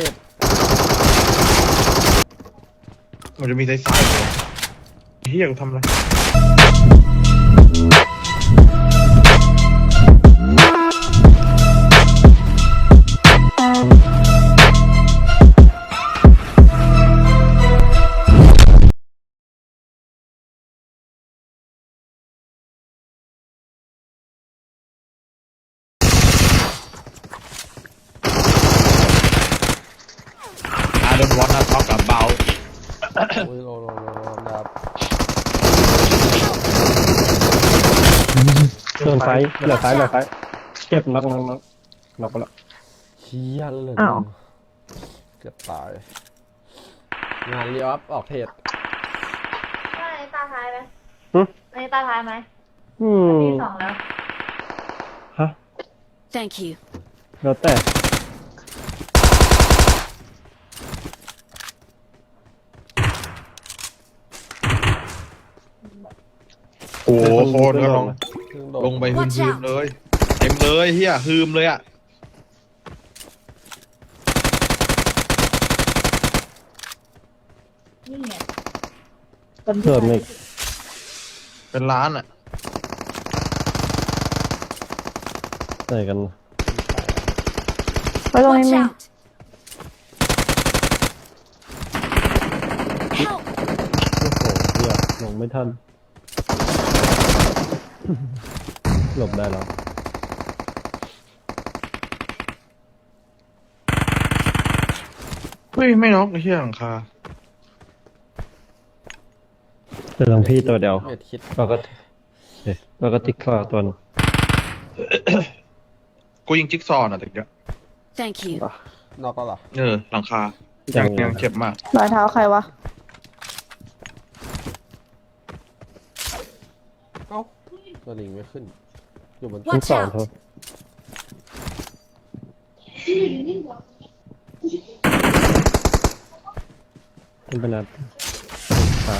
นี่มันจะมีซ้ายๆเลยเฮียกูทำอะไร โอ้ยโลโลโลโลดับโดนไฟเหลือไฟเหลือไฟเก็บน็อกน็อกน็อกน็อกไปแล้วเฮียเลยอ้าว เกือบตาย งานรีออฟออกเพจอันนี้ตาท้ายไหมหึอันนี้ตาท้ายไหมอืมที่สองแล้วฮะ Thank you. แล้วแต่ โอ้โหโคนก็ลงเพิ่งโดดลงไปฮื Watch ม out ๆเลยเต็มเลยเฮียฮืมเลยอะนี่ไงเพิ่มอีก เป็นล้านอะใส่กันไว้ตรงนี้ Watch มี out. Help! โอ้โหเหี้ยลงไม่ทัน หลบได้แล้วเฮ้ยไม่น็อกไอ้เฮียหลังคาเจอหลังพี่ตัวเดียวเม็ดคิดแล้วก็เอ๊ะแล้วก็ติ๊กคลาตัวหนึงกูยิงจิ๊กซอว์น่ะแต่เดี๋ย Thank you. นอกก็เหรอ เออหลังคายังยังเจ็บมากรอยเท้าใครวะ เอ้า ตัวลิงไม่ขึ้น อยู่บนทั้ง Watch สอง out โทษเป็นปัญหาอ่า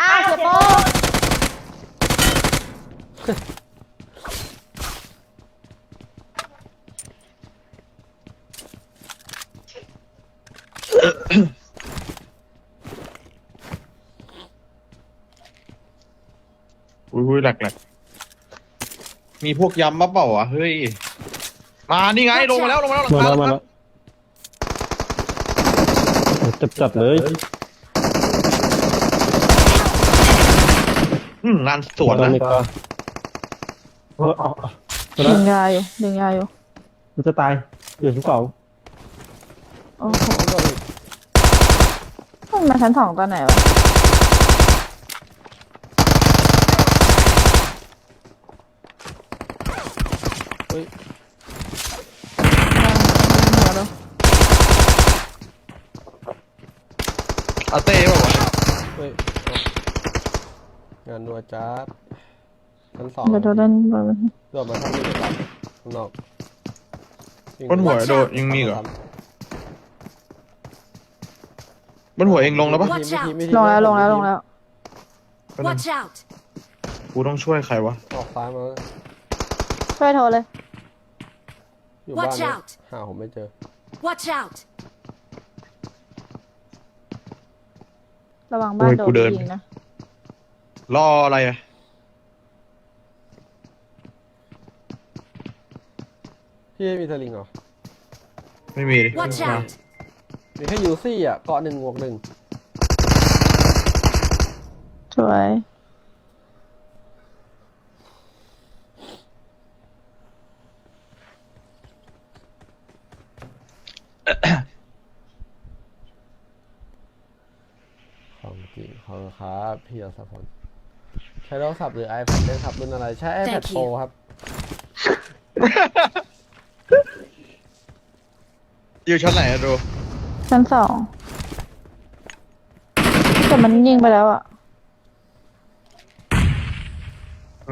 อ้าวเสียโป้ อุ้ยๆ แหลกๆ มีพวกยำมาเปล่าวะเฮ้ย มานี่ไงลงมาแล้วลงมาแล้วหลังมาคาแล้วมาหลังแล้คาวโอ้จับจับเลยอืมงานสวนตอนะนนี้ก็เออเอาเอาเอาดึละงยาอยู่ดึงยาอยู่มันจะตายอยู่ชั้นสองโอ้โหตัวลิงมันมาชั้นสองตอนไหนวะ เฮ้ยหัวเราอาเต้เปล่าวะเฮ้ยเอางานนัวจัดชั้นสองเดี๋ยวเราเล่นบอลโดดมาทำนี่เดี๋ยวก่อนข้างนอกบนหัวโดดยังมีเหรอบนหัวเองลงแล้วปะไม่ทีไม่ทีไม่ทีลงแล้วลงแล้วลงแล้ว Watch out. กูต้องช่วยใครวะออกซ้ายมา ช่วยโทรเลย อยู่บ้าน Watch เนี่ย out หาผมไม่เจอ Watch out. ระวังบ้านโอ้ยโดกูนเดินยิงนะ รออะไรอะพี่ไม่มีสลิงเหรอ ไม่มีดิ Watch มา out. มีแค่ยูซี่อะ เกาะหนึ่งบวกหนึ่งสวย ของจริงขอบคุณครับพี่อัศพลใช้โทรศัพท์หรือ iPad เล่นครับรุ่นอะไร ใช้ iPad Thank you Pro ครับ อยู่ชั้นไหนอะดู ชั้นสองแต่มันยิงไปแล้วอะ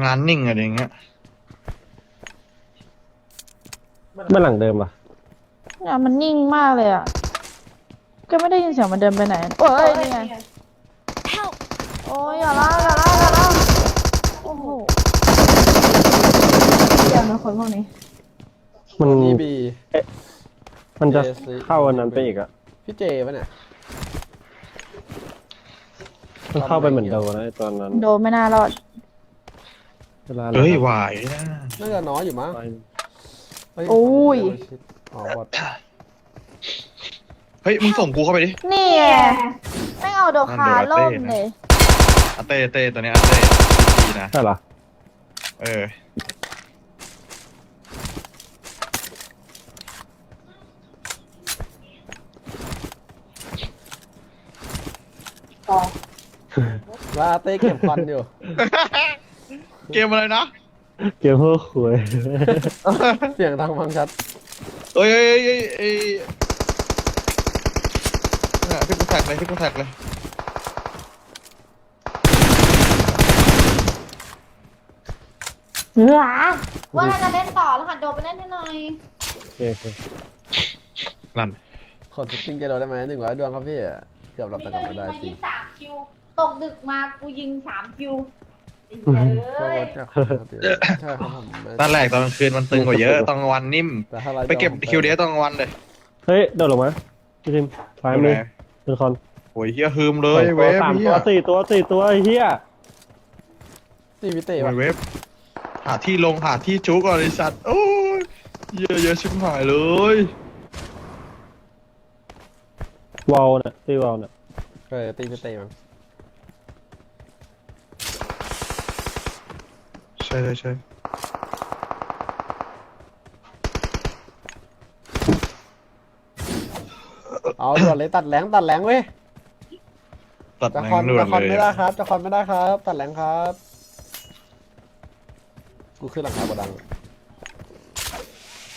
งานนิ่งอะไรอย่างเงี้ยไม่หลังเดิมอะ เนี่ยมันนิ่งมากเลยอะก็ไม่ได้ยินเสียงมันเดินไปไหนโอ้ยนี่ไง Help! โอ้ยอย่าล่าอย่าล่าอย่าล่าโอ้โหกันนะคนพวกนี้ มันนี่บี มันจะ JC เข้าอันนั้นไปอีกอะพี่เจปะเนี่ย มันเข้าไปเหมือนเดิมนะไอ้ตอนนั้นโดนไม่น่ารอดเวลาเฮ้ยไหวนะ น่าจะน้อยอยู่มั้งไป เฮ้โอ้ย อ๋อบอดเฮ้ยมึงส่งกูเข้าไปดิ นี่ไงไม่เอาโดนคาล่มเลย อาเต้เต้ตัวเนี้ยอาเต้ดีนะ ใช่เหรอเออลาเต้เก็บควันอยู่ เกมอะไรนะ เกมเพื่อคุย เสียงดังฟังชัด เอ้ยเอ้ยเอ้ยเอ้ยเนี่ยพี่กูแท็กเลยพี่กูแท็กเลยเหรอว่าเราจะเล่นต่อแล้วค่ะโดนไปเล่นให้หน่อยโอเคโอเคนั่นขอสปริงเกโดได้ไหมหนึ่งร้อยดวงครับพี่ เกือบรับแต่กลับไม่ได้จริงสามคิว ตกดึกมากูยิงสามคิว ก็วัดจากคนครับพี่ใช่ครับผมไม่ตอนแรกตอนกลางคืนมันตึงกว่าเยอะตอนกลางวันนิ่ม แต่ถ้าราไปเก็บคิวเดียตอนกลางวันเลยเฮ้ยโดดลงมาพี่ทิมซ้ายมือเป็นคอนโอ้ยเฮียฮืมเลสอยงตัวเวฟสามเฮีตัยวสี่ตัวสี่ตัวไอ้เหี้ยนี่พี่เต้โอ้ปะยเวฟหาที่ลงหาที่จุกก่อนไอสัตว์โอ้ยเยอะเยอะชิบหายเลยวอลน่ะตีวอลน่ะเออตีพี่เต้มั้ง ใช่ใช่ใช่เอาด่วนเลยตัดแหลงตัดแหลงเว้ยตัดจะแรงคอนด่วจะนคอนเลยไม่ได้ครับจะคอนไม่ได้ครับ ตัดแหลงครับ กูขึ้นหลังคากระดัง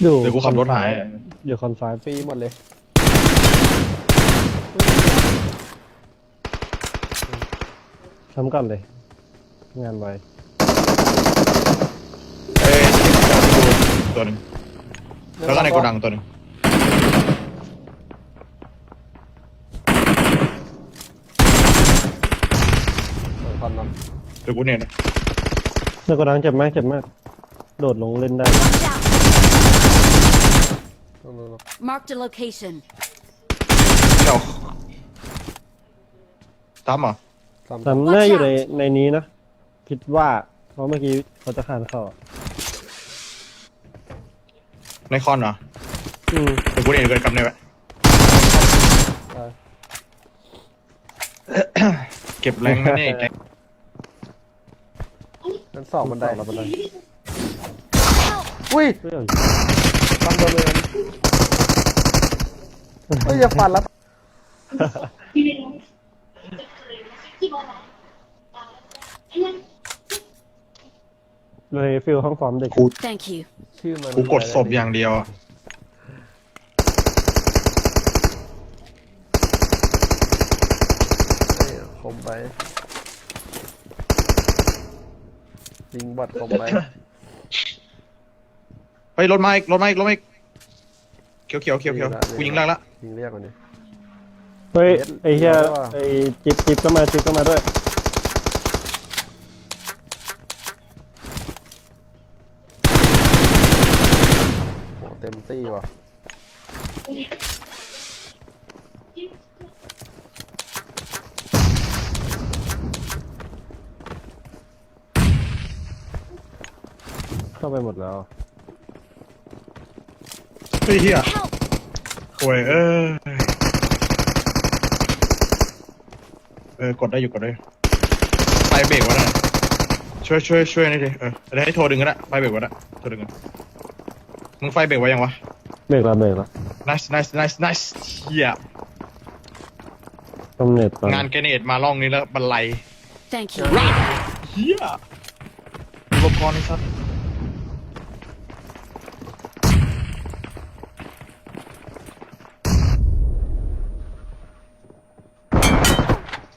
อยู่เดี๋ยวกูขับรถหายอยู่คอนซ้ายฟรีหมดเลยทำก่อนเลย งานไว เอ้ย ตัวหนึงแล้วก็ในโกดังตัวหนึงเออคอนนเดี๋ยวกูเนี่ยนะในกระดังเจ็บไหมเจ็บมาก โดดลงเล่นได้ Watch out! ำนู่นๆ Marked a location. เจ้าตั้มเหรอๆซ้ำแต่น่าอยู่ในในนี้นะคิดว่าเพราะเมื่อกี้เขาจะคานเข้าอะ ในคอนเหรออืมเดี๋ยวกูเนี่ยเกิดกำเนิดไว้ได้เก็บแรงนะเนี่ยแกงั้นสองบันไดเราบันไดอุ้ยเรื่องฟันโดนเลยเฮ้ยอย่าฟันแล้วเลยฟิลห้องฟอร์มเด็ก Thank you. ชื่อมันกูกดศพอย่างเดียวอะเฮ้ยคมไปยิงบอดคมไปไปรถมาอีกรถมาอีกรถมาอีกเขียวเขียวเขียวเขียวกูยิงแรกละยิงเรียกกว่านี้เฮ้ยไอ้เหี้ยเดี๋ยวว่าไอ้จิบจิบก็มาจิบก็มาด้วย โหเต็มตี้ว่ะเข้าไปหมดแล้วเฮ้ยเฮีย Help! โวยเอ้ยเออกดได้อยู่กดได้อยู่ไฟเบรกวะน่ะช่วยช่วยช่วยหน่อยดิเออเดี๋ยวให้โทรดึงก็ได้ไฟเบรกวะน่ะโทรดึงกัน มึงไฟเบรกไว้ยังวะ เบรกแล้วเบรกแล้ว nice nice nice nice เฮียกำเนิดก่อนงานแกเนตมาล่องนี้แล้วบันไล Thank you. เฮียอุปกรณ์ไอ้สัส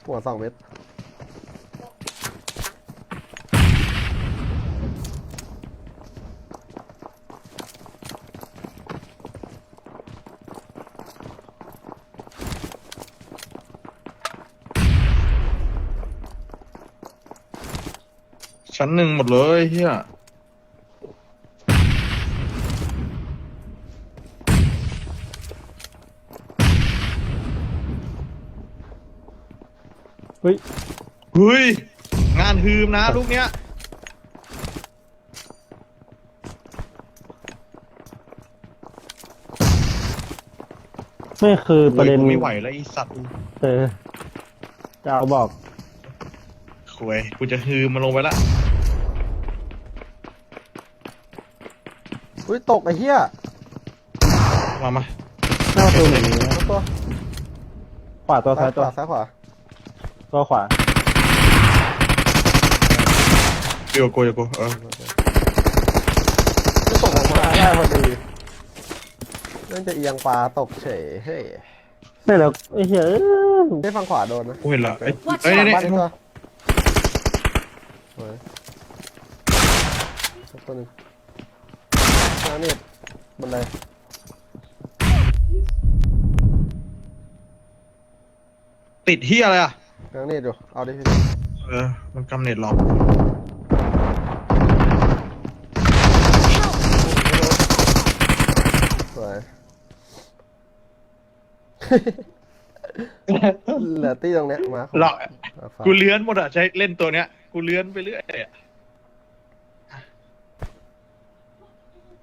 หัวสองเม็ด ชั้นหนึ่งหมดเลยเฮียเฮ้ย งานฮืมนะลูกเนี้ย ไม่คือประเด็นไม่ไหวแล้วไอสัตว์ เออจะเอาบอก ควยกูจะฮืมมันลงไปละอุ้ยตกไอ้เหี้ยมามาหน้าประตูหนึ่งตัวขวาตัวซ้ายตัวซ้ายขวาตัวขวาเดี๋ยวกูเดี๋ยวกูเออไม่ตกลงมาได้พอดีนั่นจะเอียงปลาตกเฉยเฮ้ยไม่แล้วไอ้เหี้ยเอ้ยได้ฟังขวาโดนนะกูเห็นละไอ้ Watch ไอ้ย out นี่บ้านนี่ตั วสวยสักตัวหนึงน้านี่บันไดติดเฮียอะไรอะ น้านี่ดูเอาดิพี่เออ มันกำเน็ตหรอกสวย เหลือตี้ตรงเนี้ยมาหรอกเอาฝาก กูเลื้อนหมดอะ ใช้เล่นตัวเนี้ย กูเลื้อนไปเรื่อยอะ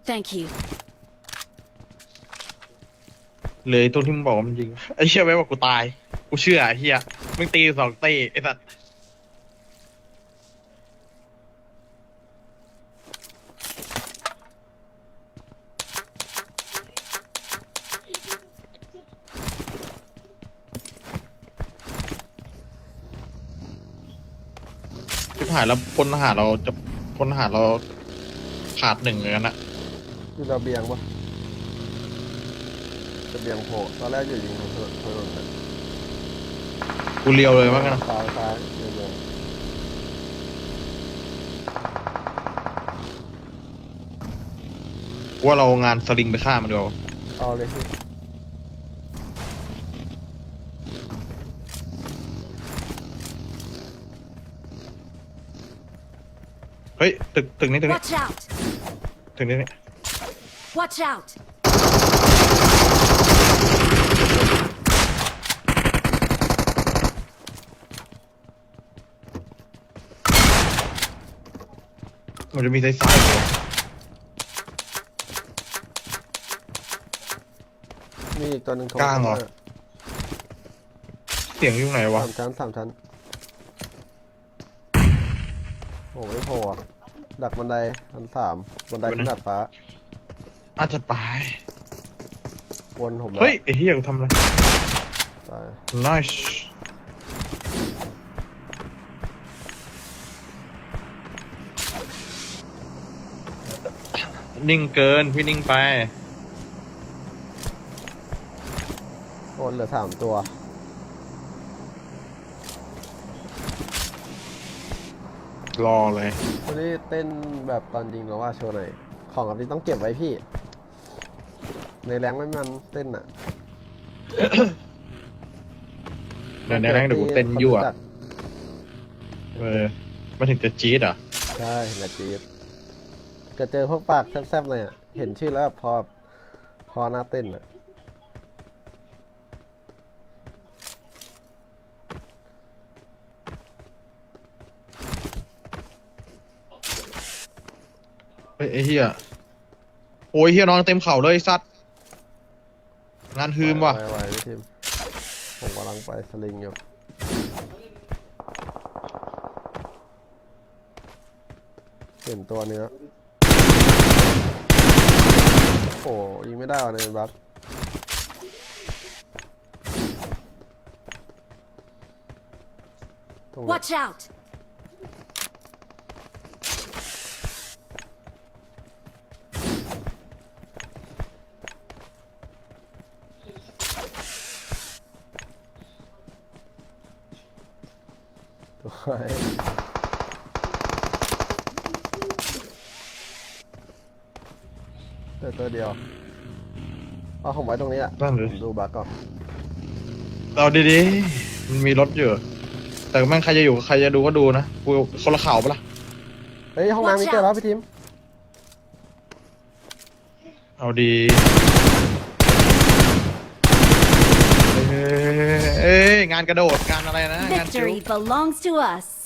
Thank you. เลยตัวที่มึงบอกว่ามันยิงไอ้เชี่ยไว้ว่ากูตาย กูเชื่อไอ้เฮียมึงตีสองตีไอ้สัตว์ ที่ผ่านแล้วพลทหารเราจะพลทหารเราขาดหนึ่งเลยนะอยู่ระเบียงปะระเบียงโผล่ตอนแรกอยู่ยิงถนนถนนเลยกูเลียวเลยว่างั้นซ้ายซ้ายเร็วกูว่าเรางานสลิงไปฆ่ามันดีกว่าๆเอาเลยพี่ ฮ้ยตึกตึกนี้ตึกนี้ Watch out! ตึกนี้นี่ Watch out! มันจะมีซ้ายซ้ายๆอยู่มีอีกตัวหนึ่งโถกลางเหรอ เสียงอยู่ไหนวะ สามชั้นสามชั้น โอ้ไม่โผล่อะดักบันไดชั้นสามบันไดขึ้นดาดฟ้าอาจจะตาย วนผมแล้วเฮ้ยไอ้เหี้ยกูทำอะไร ตาย nice นิ่งเกิน พี่นิ่งไปวนเหลือสามตัว รอเลยวันนี้เต้นแบบตอนยิงแล้วว่าโชว์หน่อยของแบบนี้ต้องเก็บไว้พี่ ในแรงไม่มันเต้นอะเดี๋ยวในแรงเดี๋ยวกูเต้นยั่วขารู้จักเออมาถึงจะจี๊ดเหรอะใช่เห็นแล้วจี๊ดก็เจอพวกปากแซ่บๆเลยอะ เห็นชื่อแล้วแบบพอ พอหน้าเต้นอะ ฮ้ยไอ้เหี้ยโอ้ยเหี้ยนอนเต็มเข่าเลยไอ้สัตว์งานฮืมว่ะไวๆพี่ทีมผมกำลังไปสลิงอยู่เห็นตัวเนื้อโอ้ยิงไม่ได้ว่ะในบัสตรงนี้ Watch out! เจอตัวเดียวเอาผมไว้ตรงนี้อะนั่นเลยผมดูบัสก่อนเอาดีๆมันมีรถอยู่ แต่แม่งใครจะอยู่ใครจะดูก็ดูนะกูคนละเข่าปะล่ะ เฮ้ยห้องน้ำมีเจอแล้วพี่ทีมเอาดี เอ้ยเอ้ย งานกระโดด งานอะไรนะ งานชิว Victory belongs to us.